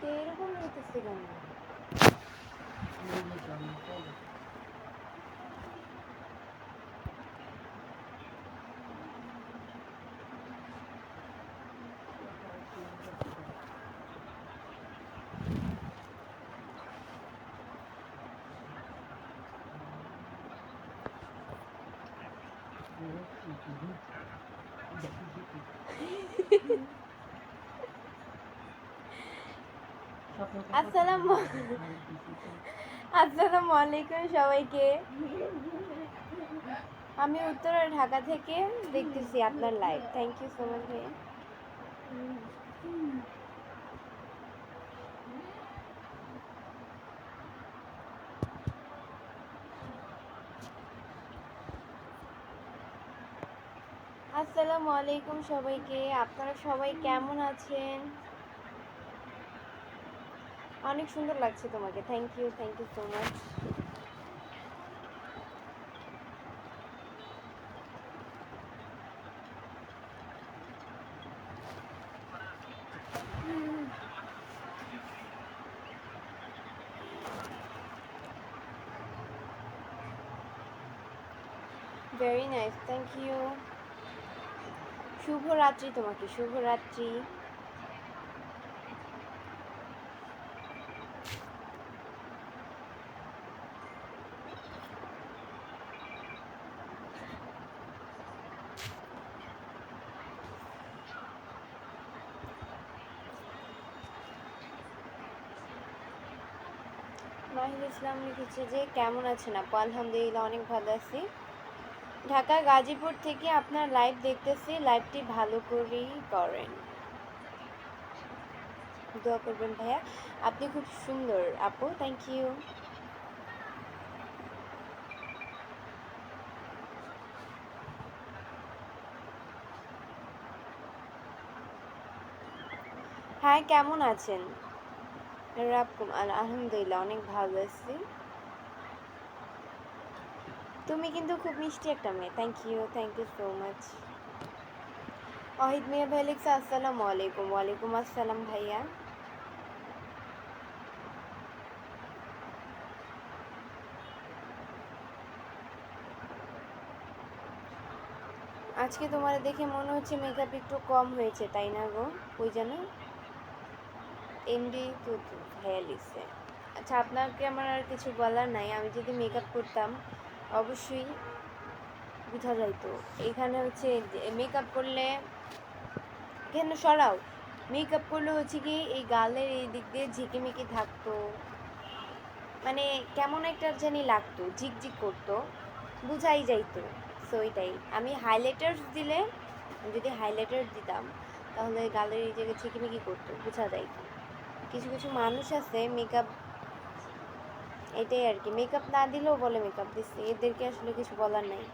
তো এরকম হইতেছে কেন আসসালামু আলাইকুম সবাইকে। আমি উত্তরা ঢাকা থেকে দেখতেছি আপনার live thank you so much ভাইয়া। আসসালামু আলাইকুম সবাইকে। আপনারা সবাই কেমন আছেন? অনেক সুন্দর লাগছে তোমাকে। Thank you thank you so much very nice thank you শুভরাত্রি তোমাকে, শুভরাত্রি। মাহিল ইসলাম লিখেছে যে, কেমন আছেন আপু? আলহামদুলিল্লাহ, অনেক ভালো আছি। ঢাকা গাজীপুর থেকে আপনার লাইভ দেখতেছি। লাইভটি ভালো করেই করেন। দোয়া করবেন ভাইয়া। আপনি খুব সুন্দর আপু থ্যাংক ইউ হ্যাঁ কেমন আছেন? রাবকুম আলহামদুলিল্লাহ, অনেক ভালো আছি। তুমি কিন্তু খুব মিষ্টি একটা মেয়ে। Thank you thank you so much Ahid Mia ভাই লিখছে, আসসালামু আলাইকুম। ওয়ালাইকুম আসসালাম ভাইয়া। আজকে তোমার দেখে মনে হচ্ছে মেকআপ একটু কম হয়েছে, তাই না গো? ওই জন্য এমডি তো ভাইয়া লিখছে। আচ্ছা আপনাকে আমার আর কিছু বলার নাই? আমি যদি মেকআপ করতাম, অবশ্যই বোঝা যাইতো। এখানে হচ্ছে মেকআপ করলে, কেন সরাও? মেকআপ করলে হচ্ছে কি, এই গালের এই দিক দিয়ে ঝিকিমিকি থাকতো। মানে কেমন একটা জানি লাগতো, ঝিকঝিক করতো, বুঝাই যাইতো। সো এটাই। আমি হাইলাইটার দিলে যদি হাইলাইটার দিতাম, তাহলে গালের এই জায়গায় ঝিকিমিকি করতো, বোঝা যাইতো। কিছু কিছু মানুষ আছে মেকআপ এটাই আর কি। মেকআপ না দিলেও বলে মেকআপ দিচ্ছে, এদেরকে আসলে কিছু বলার নাই।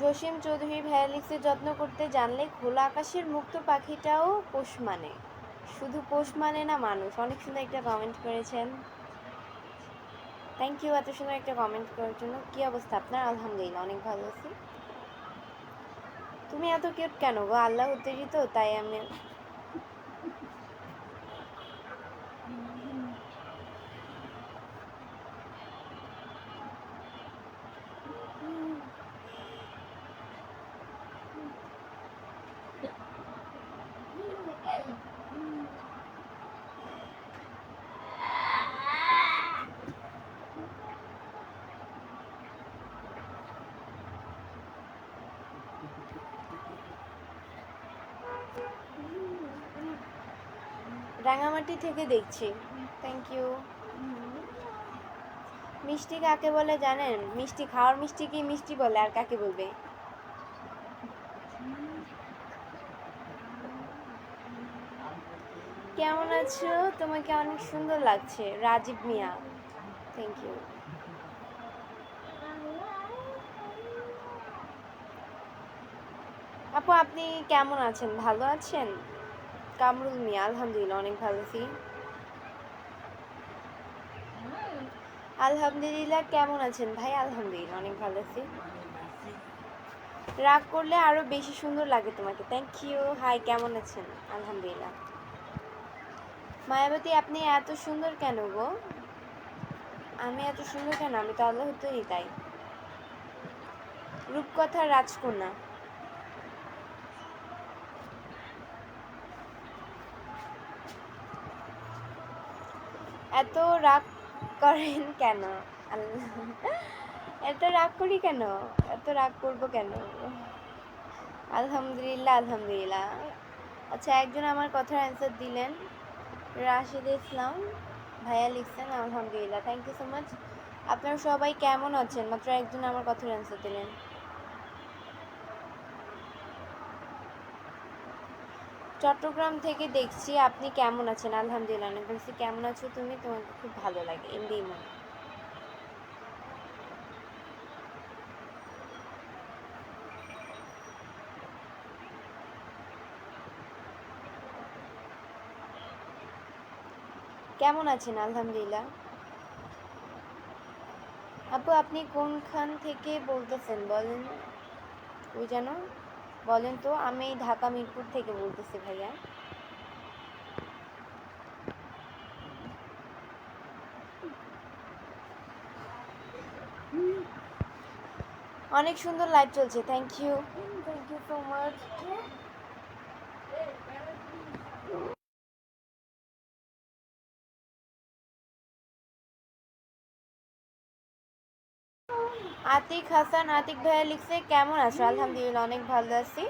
জসিম চৌধুরী ভাইয়া লিখছে, যত্ন করতে জানলে খোলা আকাশের মুক্ত পাখিটাও পোষ মানে। শুধু পোষ মানে না, মানুষ। অনেক সুন্দর একটা কমেন্ট করেছেন। থ্যাংক ইউ এত সুন্দর একটা কমেন্ট করার জন্য। কি অবস্থা আপনার? আলহামদুলিল্লাহ, অনেক ভালো আছি। তুমি এত কিউট কেন গো? আল্লাহ উত্তেজিত তাই আমি রাঙামাটি থেকে দেখছি। থ্যাংক ইউ মিষ্টি কাকে বলে জানেন? মিষ্টি খাওয়ার মিষ্টি কি মিষ্টি বলে আর কাকে বলবে? কেমন আছো? তোমাকে অনেক সুন্দর লাগছে। রাজীব মিয়া। থ্যাংক ইউ আপু, আপনি কেমন আছেন? ভালো আছেন? কামরুল মিয়া, আলহামদুলিল্লাহ, অনেক ভালো আছি। আলহামদুলিল্লাহ, কেমন আছেন? ভাই, আলহামদুলিল্লাহ, অনেক ভালো আছি। রাগ করলে আরও বেশি সুন্দর লাগে তোমাকে। থ্যাংক ইউ হাই কেমন আছেন? আলহামদুলিল্লাহ। মায়াবতী, আপনি এত সুন্দর কেন গো? আমি এত সুন্দর কেন? আমি তো আল্লাহ হতেই তাই। রূপকথা রাজকন্যা। এত রাগ করেন কেন? এত রাগ করি কেন? এত রাগ করব কেন? আলহামদুলিল্লাহ আলহামদুলিল্লাহ। আচ্ছা একজন আমার কথার অ্যান্সার দিলেন। রাশিদ ইসলাম, ভাইয়া লিখছেন, আলহামদুলিল্লাহ। থ্যাংক ইউ সো মাচ আপনারা সবাই কেমন আছেন? মাত্র একজন আমার কথার অ্যান্সার দিলেন। চট্টগ্রাম থেকে দেখছি আপনি কেমন আছেন? আলহামদুলিল্লাহ, অনেক বলছি কেমন আছো তুমি? তোমাকে খুব ভালো লাগে, এমনি মনে কেমন আছেন? আলহামদুলিল্লাহ। আপু, আপনি কোনখান থেকে বলতেছেন? বলেন। ওই যেন বলেন তো, আমি ঢাকা মিরপুর থেকে বলতেছি ভাইয়া। অনেক সুন্দর লাইভ চলছে thank you thank you so much Atik Hasan Atik ভাইয়া লিখছে কেমন আছো? আলহামদুলিল্লাহ অনেক ভালো আছি।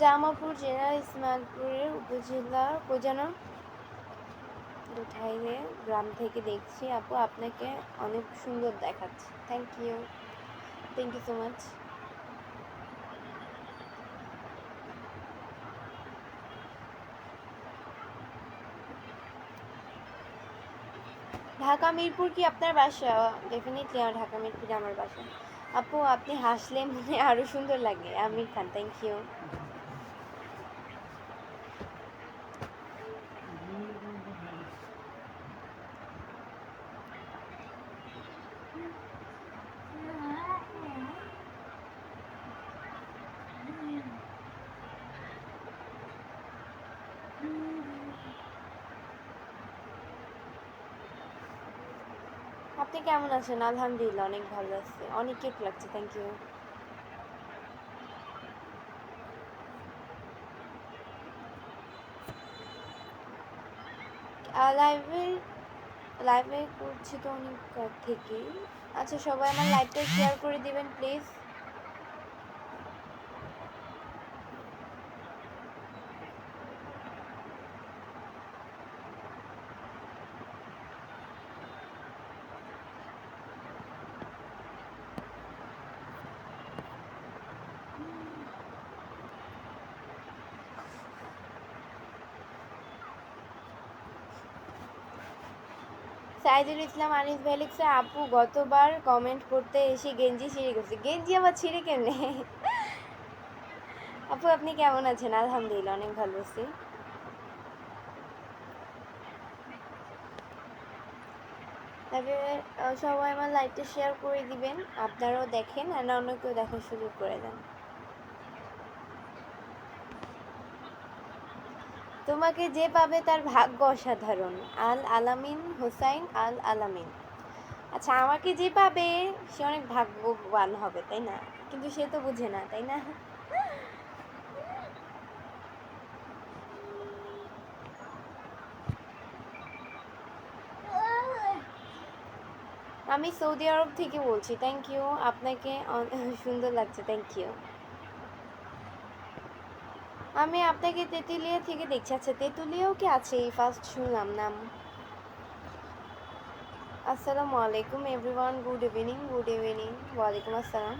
জামাপুর জেলা ইসমাইলপুরের উপজেলা কোজানো দুঠাইলে গ্রাম থেকে দেখছি। আপু, আপনাকে অনেক সুন্দর দেখাচ্ছে। Thank you thank you so much Dhaka Mirpur কি আপনার বাসা? ডেফিনেটলি আমার ঢাকা মিরপুর আমার বাসা। আপু, আপনি হাসলে মনে আরও সুন্দর লাগে। আমির খান থ্যাংক ইউ আপনি কেমন আছেন? আলহামদুলিল্লাহ, অনেক ভালো আছি। অনেক কিউট লাগছে থ্যাংক ইউ লাইভে করছি তো অনেক থেকে আচ্ছা সবাই আমার লাইভটা শেয়ার করে দিবেন প্লিজ সাইদুল ইসলাম আনিস ভাই লিখছে, আপু গতবার কমেন্ট করতে এসে গেঞ্জি ছিঁড়ে গেছে। গেঞ্জি আবার ছিঁড়ে কেমনে? আপু, আপনি কেমন আছেন? আলহামদুলিল্লাহ, অনেক ভালো আছি। তবে সবাই আমার লাইভটা শেয়ার করে দিবেন। আপনারাও দেখেন, আর অন্যকেও দেখার সুযোগ করে দেন। তোমাকে যে পাবে তার ভাগ্য অসাধারণ। আল আলামিন হোসাইন আল আলামিন। আচ্ছা আমাকে যে পাবে, সে অনেক ভাগ্যবান হবে, তাই না? কিন্তু সে তো বুঝে না, তাই না? আমি সৌদি আরব থেকে বলছি। থ্যাংক ইউ আপনাকে সুন্দর লাগছে থ্যাংক ইউ আমি আপনাকে তেঁতুলিয়া থেকে দেখছি। আচ্ছা তেঁতুলিয়াও কি আছে? এই ফার্স্ট শুনলাম নাম। আসসালামু আলাইকুম everyone good evening good evening ওয়ালাইকুম আসসালাম।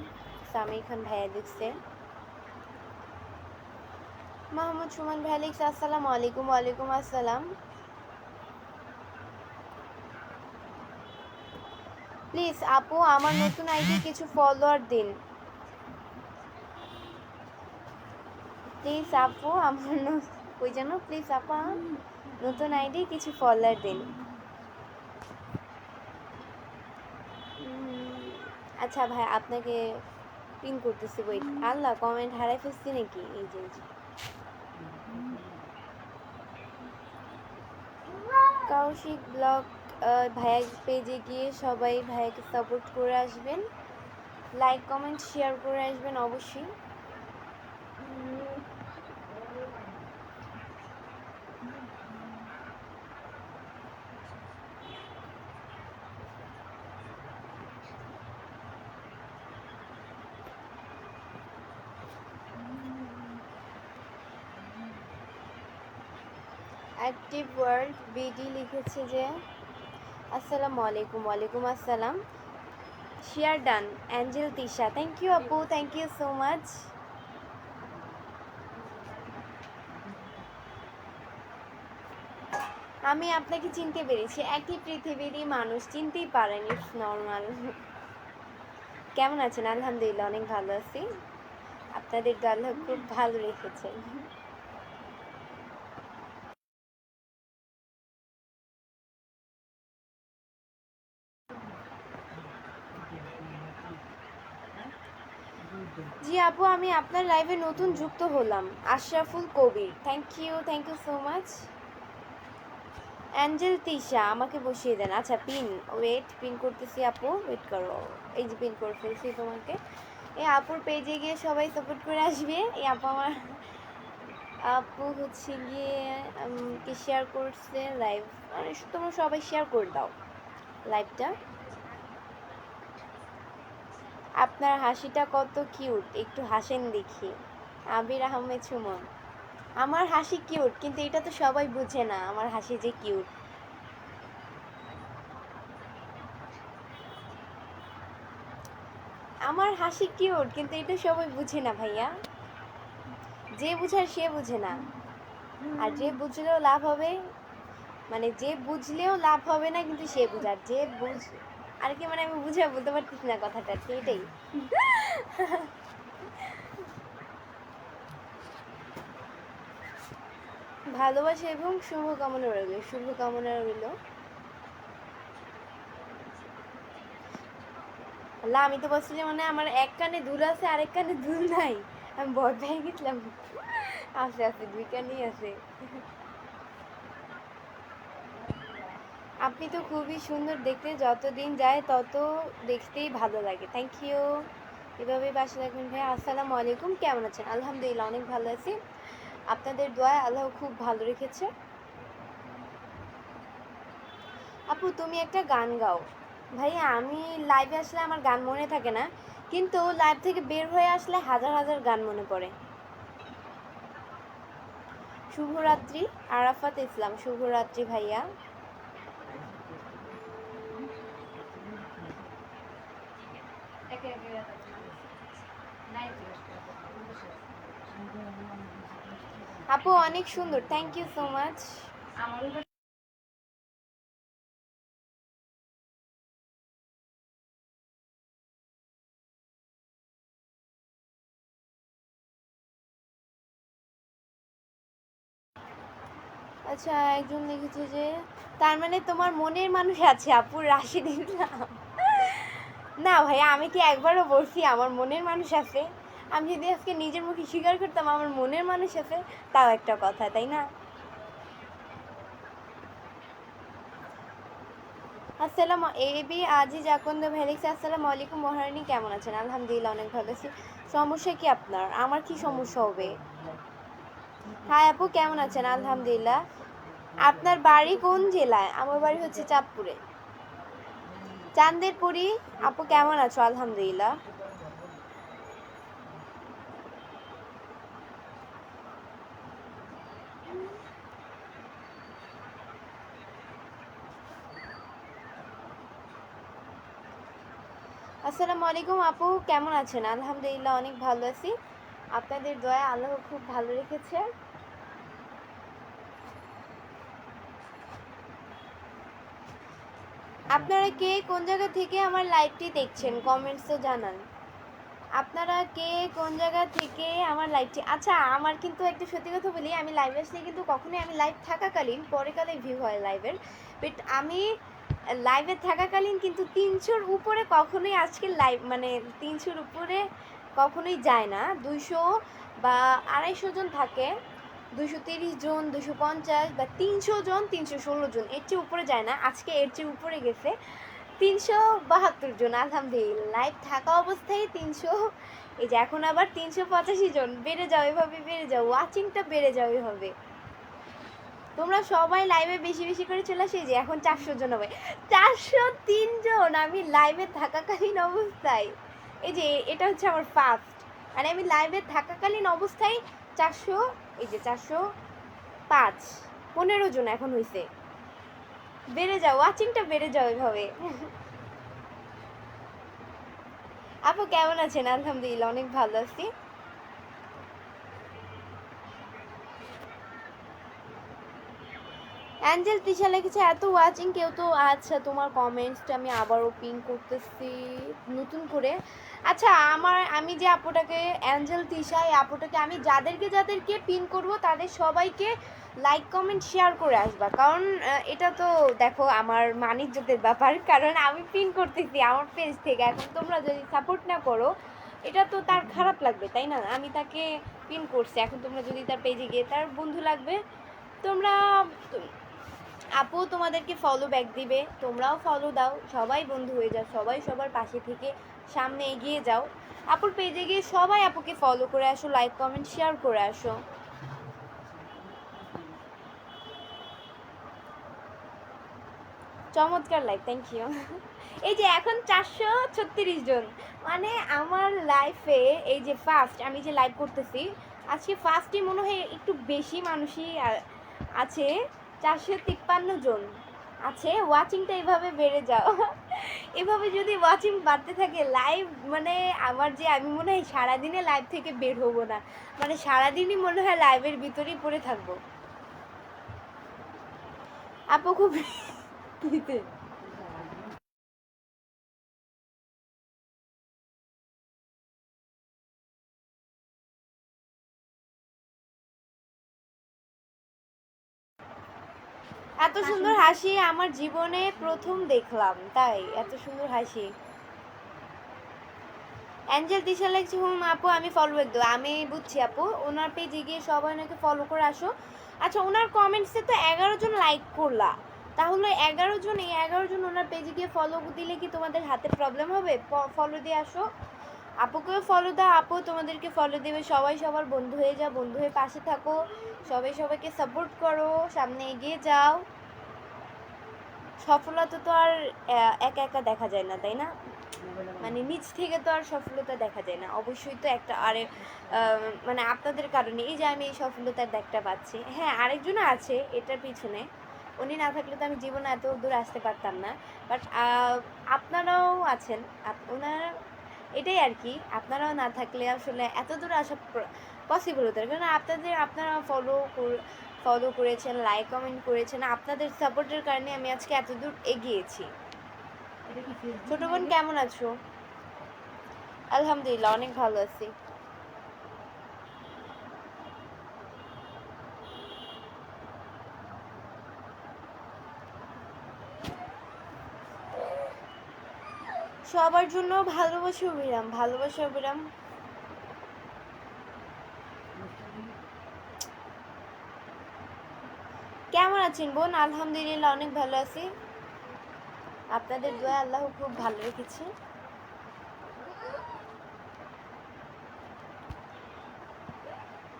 আমির খান ভাইয়া লিখছে মাহমুদ সুমন ভাইয়া লিখছে আসসালামু আলাইকুম, ওয়ালাইকুম আসসালাম। প্লিজ আপু, আমার নতুন আইডি কিছু ফলোয়ার দিন। প্লিজ আপু, আমার ওই জন্য প্লিজ আপা নতুন আইডি, কিছু ফলোয়ার দিন। আচ্ছা ভাই, আপনাকে পিন করতেছি ওয়েট আল্লাহ কমেন্ট হারাই ফেলছি নাকি? এই যে এই যে। কৌশিক ব্লগ ভাইয়া পেজে গিয়ে সবাই ভাইয়াকে সাপোর্ট করে আসবেন। লাইক কমেন্ট শেয়ার করে আসবেন, অবশ্যই। অ্যাক্টিভ ওয়ার্ল্ড বিডি লিখেছে যে, আসসালামু আলাইকুম, ওয়ালাইকুম আসসালাম। Share done Angel Tisha thank you আপু থ্যাংক ইউ সো মাচ আমি আপনাকে চিনতে পেরেছি, একই পৃথিবীরই মানুষ চিনতেই পারেন ইটস নর্মাল কেমন আছেন? আলহামদুলিল্লাহ, অনেক ভালো আছি। আপনাদের গাল খুব ভালো রেখেছেন। আপু আমি আপনার লাইভে নতুন যুক্ত হলাম, Ashraful Kabir. Thank you thank you so much Angel Tisha আমাকে বসিয়ে দেন। আচ্ছা পিন ওয়েট পিন করতেছি আপু ওয়েট করো। এই যে পিন করে ফেলছি তোমাকে। এই আপুর পেজে গিয়ে সবাই সাপোর্ট করে আসবে। এই আপু আমার আপু হচ্ছে গিয়ে কি শেয়ার করছে লাইভ মানে তোমরা সবাই শেয়ার করে দাও লাইভটা আপনার হাসিটা কত কিউট একটু হাসেন দেখি। আবির আহমেদ সুমন, আমার হাসি কিউট কিন্তু এটা তো সবাই বুঝে না, আমার হাসি যে কিউট আমার হাসি কিউট কিন্তু এটা সবাই বুঝে না ভাইয়া। যে বুঝার সে বুঝে না। আর যে বুঝলেও লাভ হবে মানে যে বুঝলেও লাভ হবে না, কিন্তু সে বুঝার যে বুঝ আর কি মানে আমি বুঝে বলতে পারতেছি না কথাটা এটাই। ভালোবাসা এবং শুভকামনা রইল শুভকামনা রইল। আল্লাহ, আমি তো বলছি যে মানে আমার এক কানে দূর আছে, আরেক কানে দূর নাই। আমি ভয় পেয়ে গেছিলাম। আছে আছে দুই কানেই আছে আপনি তো খুবই সুন্দর দেখতে যত দিন যায় তত দেখতেই ভালো লাগে। থ্যাংক ইউ এভাবে বাসা রাখবেন ভাই আসসালামু আলাইকুম। কেমন আছেন? আলহামদুলিল্লাহ, অনেক ভালো আছি। আপনাদের দোয়ায় আল্লাহ খুব ভালো রেখেছে। আপু, তুমি একটা গান গাও। ভাইয়া, আমি লাইভে আসলে আমার গান মনে থাকে না, কিন্তু লাইভ থেকে বের হয়ে আসলে হাজার হাজার গান মনে পড়ে। শুভরাত্রি, আরাফাত ইসলাম। শুভরাত্রি ভাইয়া। আপু, অনেক সুন্দর। থ্যাংক ইউ সো মাচ আচ্ছা একজন লিখেছে যে, তার মানে তোমার মনের মানুষ আছে আপুর রাশি দিলাম না ভাইয়া, আমি কি একবারও বলছি, আমার মনের মানুষ আছে? আমি যদি আজকে নিজের মুখে স্বীকার করতাম আমার মনের মানুষ আছে, তাও একটা কথা, তাই না? আসসালাম এবি আজি, জাকন্দ, ভ্যালিক্স, আসসালামু আলাইকুম, মহারানী, কেমন আছেন? আলহামদুলিল্লাহ, অনেক ভালো আছি। সমস্যা কি আপনার? আমার কি সমস্যা হবে? হ্যাঁ আপু, কেমন আছেন? আলহামদুলিল্লাহ। আপনার বাড়ি কোন জেলায়? আমার বাড়ি হচ্ছে চাঁদপুরে। চান্দেরপুরি। আপু, কেমন আছো? আলহামদুলিল্লাহ। আসসালামু আলাইকুম আপু, কেমন আছেন? আলহামদুলিল্লাহ অনেক ভালো আছি। আপনাদের দয়া আল্লাহ খুব ভালো রেখেছে। আপনারা কে, কোন জায়গা থেকে আমার লাইভটি দেখছেন? কমেন্টসে জানান। আপনারা কে, কোন জায়গা থেকে আমার লাইভটি আচ্ছা আমার কিন্তু একটা সত্যি কথা বলি, আমি লাইভে আসলে কিন্তু কখনোই আমি লাইভ থাকাকালীন পরে কালে ভিউ হয় লাইভের বাট আমি লাইভে থাকাকালীন কিন্তু তিনশোর উপরে কখনোই আজকে লাইভ মানে তিনশোর উপরে কখনোই যায় না। দুইশো বা আড়াইশো জন থাকে দুশো তিরিশ জন দুশো পঞ্চাশ বা তিনশো জন, তিনশো ষোলো জন, এর চেয়ে উপরে যায় না। আজকে এর চেয়ে উপরে গেছে তিনশো বাহাত্তর জন, আলহামদুলিল্লাহ। লাইভ থাকা অবস্থায় তিনশো, এই যে এখন আবার তিনশো পঁচাশি জন। বেড়ে যাও, এভাবে বেড়ে যাও। ওয়াচিংটা বেড়ে যাও, এভাবে। তোমরা সবাই লাইভে বেশি বেশি করে চলে আসে যে এখন চারশো জন হবে। চারশো তিনজন আমি লাইভে থাকাকালীন অবস্থায়। এই যে এটা হচ্ছে আমার ফার্স্ট মানে আমি লাইভে থাকাকালীন অবস্থায় চারশো, এই যে চারশো পাঁচ, পনেরো জন এখন হয়েছে বেড়ে যাও ওয়াচিংটা বেড়ে যাও এভাবে। আপু কেমন আছেন? আলহামদুলিল্লাহ, অনেক ভালো আছি। অ্যাঞ্জেল তৃষা লিখেছে, এত ওয়াচিং কেউ তো আচ্ছা তোমার কমেন্টসটা আমি আবারও পিন করতেছি নতুন করে। আচ্ছা আমার, আমি যে আপুটাকে, অ্যাঞ্জেল তৃষা, এই আপুটাকে আমি যাদেরকে যাদেরকে পিন করব, তাদের সবাইকে লাইক কমেন্ট শেয়ার করে আসবা। কারণ এটা তো দেখো আমার মানিজ্যতের ব্যাপার, কারণ আমি পিন করতেছি আমার পেজ থেকে। এখন তোমরা যদি সাপোর্ট না করো, এটা তো তার খারাপ লাগবে, তাই না? আমি তাকে পিন করছি। এখন তোমরা যদি তার পেজে গিয়ে তার বন্ধু লাগবে, তোমরা আপু তোমাদেরকে ফলো ব্যাক দিবে, তোমরাও ফলো দাও, সবাই বন্ধু হয়ে যাও, সবাই সবার পাশে থেকে সামনে এগিয়ে যাও। আপুর পেজে গিয়ে সবাই আপুকে ফলো করে আসো লাইক কমেন্ট শেয়ার করে আসো। চমৎকার লাইক থ্যাংক ইউ এই যে এখন চারশো ছত্রিশ জন। মানে আমার লাইফে এই যে ফার্স্ট আমি যে লাইভ করতেছি, আজকে ফার্স্টে মনে হয় একটু বেশি মানুষই আছে। চারশো তিপ্পান্ন জন। আছে ওয়াচিংটা এভাবে বেড়ে যাও। এভাবে যদি ওয়াচিং বাড়তে থাকে লাইভ মানে আমার যে, আমি মনে হয় সারাদিনে লাইভ থেকে বের হব না। মানে সারাদিনই মনে হয় লাইভের ভিতরেই পড়ে থাকব। আপু খুব এত সুন্দর হাসি আমার জীবনে প্রথম দেখলাম তাই এত সুন্দর হাসি। অ্যাঞ্জেল দিশা লাগছে হুম আপু আমি ফলো ব্যাক দেবো আমি বুঝছি আপু ওনার পেজে গিয়ে সবাই ওনাকে ফলো করে আসো। আচ্ছা ওনার কমেন্টসে তো এগারো জন লাইক করলা। তাহলে এগারো জন এই এগারো জন ওনার পেজে গিয়ে ফলো দিলে কি তোমাদের হাতে প্রবলেম হবে? ফলো দিয়ে আসো। আপুকেও ফলো দাও, আপু তোমাদেরকে ফলো দেবে। সবাই সবার বন্ধু হয়ে যাও, বন্ধু হয়ে পাশে থাকো। সবাই সবাইকে সাপোর্ট করো, সামনে এগিয়ে যাও। সফলতা তো আর একা একা দেখা যায় না, তাই না? মানে নিচ থেকে তো আর সফলতা দেখা যায় না। অবশ্যই তো একটা আরে মানে আপনাদের কারণে এই যে আমি এই সফলতার দেখটা পাচ্ছি। হ্যাঁ আরেকজনও আছে, এটার পিছনে। উনি না থাকলে তো আমি জীবনে এত দূর আসতে পারতাম না। বাট আপনারাও আছেন। ওনার এটাই আর কি। আপনারাও না থাকলে আসলে এত দূর আসা পসিবল হতো পারে কারণ আপনাদের আপনারা ফলো ফলো করেছেন লাইক কমেন্ট করেছেন আপনাদের সাপোর্টের কারণে আমি আজকে এত দূর এগিয়েছি। ছোট বোন কেমন আছো? আলহামদুলিল্লাহ অনেক ভালো আছি। সবার জন্য ভালোবাসা অবিরাম ভালোবাসা অবিরাম কেমন আছেন বোন? আলহামদুলিল্লাহ, অনেক ভালো আছি। আপনাদের দোয়া আল্লাহ খুব ভালো রেখেছে।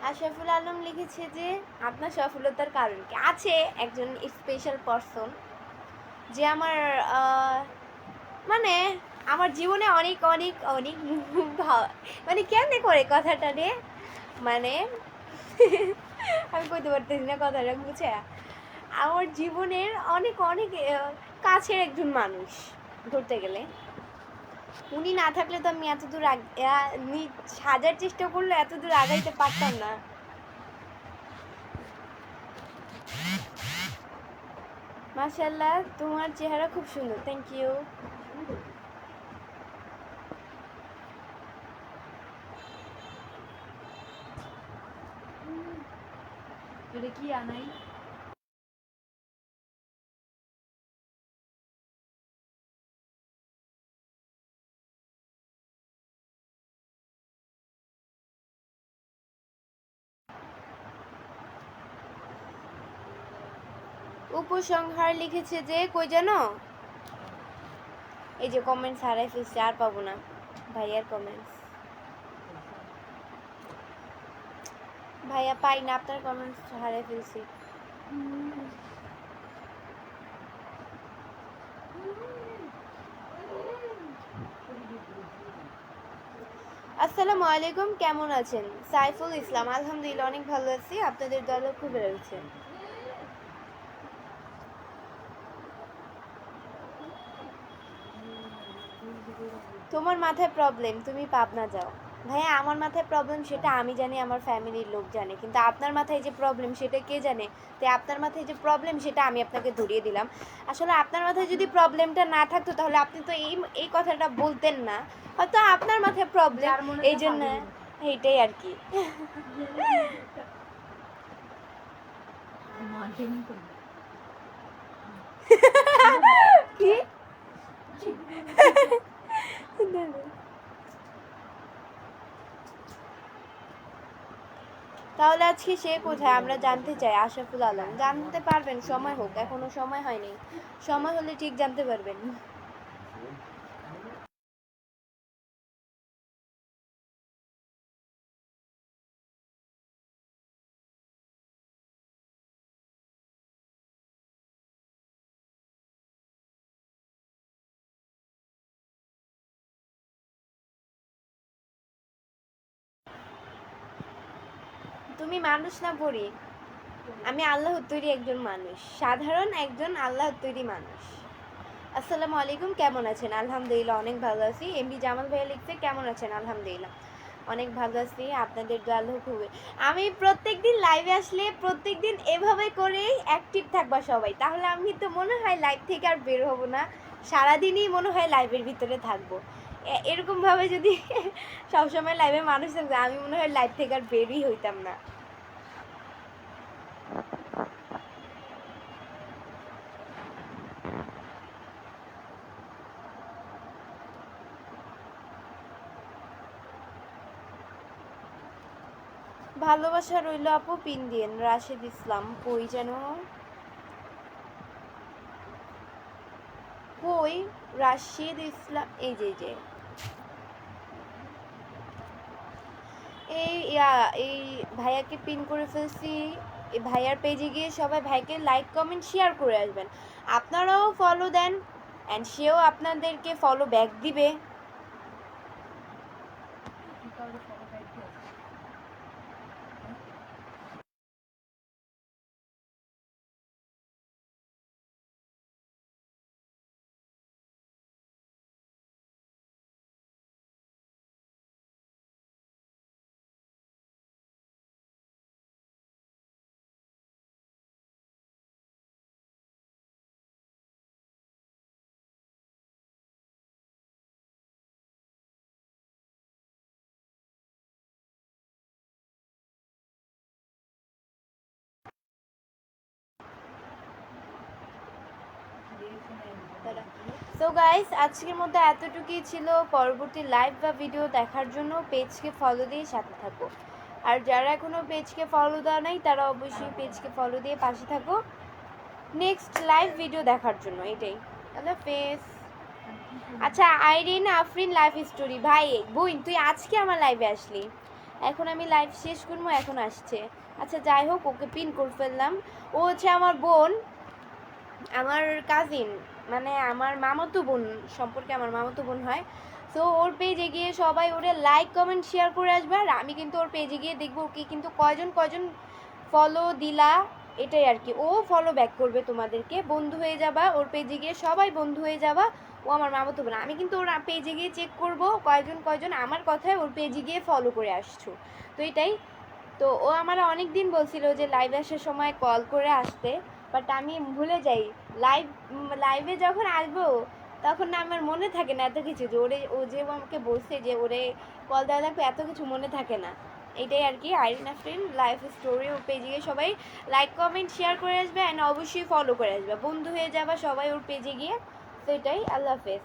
আশরাফুল আলম লিখেছে যে, আপনার সফলতার কারণ কি? আছে একজন স্পেশাল পারসন যে আমার মানে আমার জীবনে অনেক অনেক অনেক মানে কেমনে করে কথাটা রে? মানে আমি কইতে পারতেছি না কথাটা, বুঝে? আমার জীবনের অনেক অনেক কাছের একজন মানুষ, ধরতে গেলে। উনি না থাকলে তো আমি এত দূর চেষ্টা করলে এত দূর আগাইতে পারতাম না। মাশাল্লাহ তোমার চেহারা খুব সুন্দর থ্যাংক ইউ এটা কি আনাই? উপসংহার লিখেছে যে, কই জানো? এই যে কমেন্টস হারাই ফেলছে, আর পাবো না। ভাইয়ার কমেন্টস ভাইয়া পাই না আপনার কমেন্টস হারাই ফেলছি। আসসালামু আলাইকুম, কেমন আছেন? সাইফুল ইসলাম, আলহামদুলিল্লাহ, অনেক ভালো আছি। আপনাদের দলও খুব রয়েছে তোমার মাথায় প্রবলেম তুমি পাবনা যাও। ভাইয়া আমার মাথায় প্রবলেম সেটা আমি জানি আমার ফ্যামিলির লোক জানে কিন্তু আপনার মাথায় যে প্রবলেম সেটা কে জানে? তাই আপনার মাথায় যে প্রবলেম সেটা আমি আপনাকে ধরিয়ে দিলাম। আসলে আপনার মাথায় যদি প্রবলেমটা না থাকতো তাহলে আপনি তো এই এই কথাটা বলতেন না। হয়তো আপনার মাথায় প্রবলেম এই জন্য। এইটাই আর কি। কি? তাহলে আজকে সে কোথায়? আমরা জানতে চাই আশরাফুল আলম। জানতে পারবেন, সময় হোক, এখনও সময় হয়নি। সময় হলে ঠিক জানতে পারবেন। তুমি মানুষ না পড়ি আমি আল্লাহ তৈরি একজন মানুষ। সাধারণ একজন আল্লাহ তৈরি মানুষ। আসসালামু আলাইকুম, কেমন আছেন? আলহামদুলিল্লাহ, অনেক ভালো আছি। এমবি জামাল ভাইয়া লিখছে, কেমন আছেন? আলহামদুলিল্লাহ, অনেক ভালো আছি। আপনাদের আল্লাহ খুবই। আমি প্রত্যেকদিন লাইভে আসলে প্রত্যেক দিন এভাবে করেই অ্যাক্টিভ থাকবা সবাই। তাহলে আমি তো মনে হয় লাইভ থেকে আর বের হব না। সারাদিনই মনে হয় লাইভের ভিতরে থাকব। এরকমভাবে যদি সবসময় লাইভে মানুষ থাকতো, আমি মনে হয় লাইভ থেকে আর বেরই হইতাম না। ভালোবাসা রইল আপু, পিন দিয়েন, রাশেদ ইসলাম, কই যেন? কই রাশিদ ইসলাম, এই যে যে। এই, ইয়া, এই ভাইয়াকে পিন করে ফেলছি। এই ভাইয়ার পেজে গিয়ে সবাই ভাইকে লাইক কমেন্ট শেয়ার করে আসবেন। আপনারাও ফলো দেন অ্যান্ড সেও আপনাদেরকে ফলো ব্যাক দিবে। সো গাইস আজকের মধ্যে এতটুকুই ছিল। পরবর্তী লাইভ বা ভিডিও দেখার জন্য পেজকে ফলো দিয়ে সাথে থাকো। আর যারা এখনও পেজকে ফলো দেওয়া নাই, তারা অবশ্যই পেজকে ফলো দিয়ে পাশে থাকো। নেক্সট লাইভ ভিডিও দেখার জন্য, এটাই। আল্লাহ হাফেজ আচ্ছা আইরিন, আফরিন লাইফ স্টোরি ভাই, বোন, তুই আজকে আমার লাইভে আসলি। এখন আমি লাইভ শেষ করব, এখন আসছে। আচ্ছা যাই হোক, ওকে পিন করে ফেললাম। ও হচ্ছে আমার বোন। আমার কাজিন মানে আমার মামাতো বোন সম্পর্কে আমার মামাতো বোন হয় তো ওর পেজে গিয়ে সবাই ওরে লাইক কমেন্ট শেয়ার করে আসবে, আর আমি কিন্তু ওর পেজে গিয়ে দেখব ওকে কিন্তু কয়জন কয়জন ফলো দিলা, এটাই আর কি। ও ফলো ব্যাক করবে তোমাদেরকে, বন্ধু হয়ে যাবা, ওর পেজে গিয়ে সবাই বন্ধু হয়ে যাবা, ও আমার মামাতো বোন। আমি কিন্তু ওর পেজে গিয়ে চেক করব, কয়জন কয়জন আমার কথায় ওর পেজে গিয়ে ফলো করে আসছো। তো এটাই, তো ও আমার অনেক দিন বলছিল যে লাইভ আসার সময় কল করে আসতে। বাট আমি ভুলে যাই। লাইভ লাইভে যখন আসব, তখন না আমার মনে থাকে না এত কিছু যে ওরে, ও যে আমাকে বলছে যে ওরে কল দেওয়া লাগবে, এত কিছু মনে থাকে না। এটাই আর কি আইরিন আফরিন লাইফ স্টোরি ওর পেজে গিয়ে সবাই লাইক কমেন্ট শেয়ার করে আসবে অ্যান্ড অবশ্যই ফলো করে আসবে। বন্ধু হয়ে যাবা সবাই ওর পেজে গিয়ে। তো এটাই, আল্লাহ হাফেজ।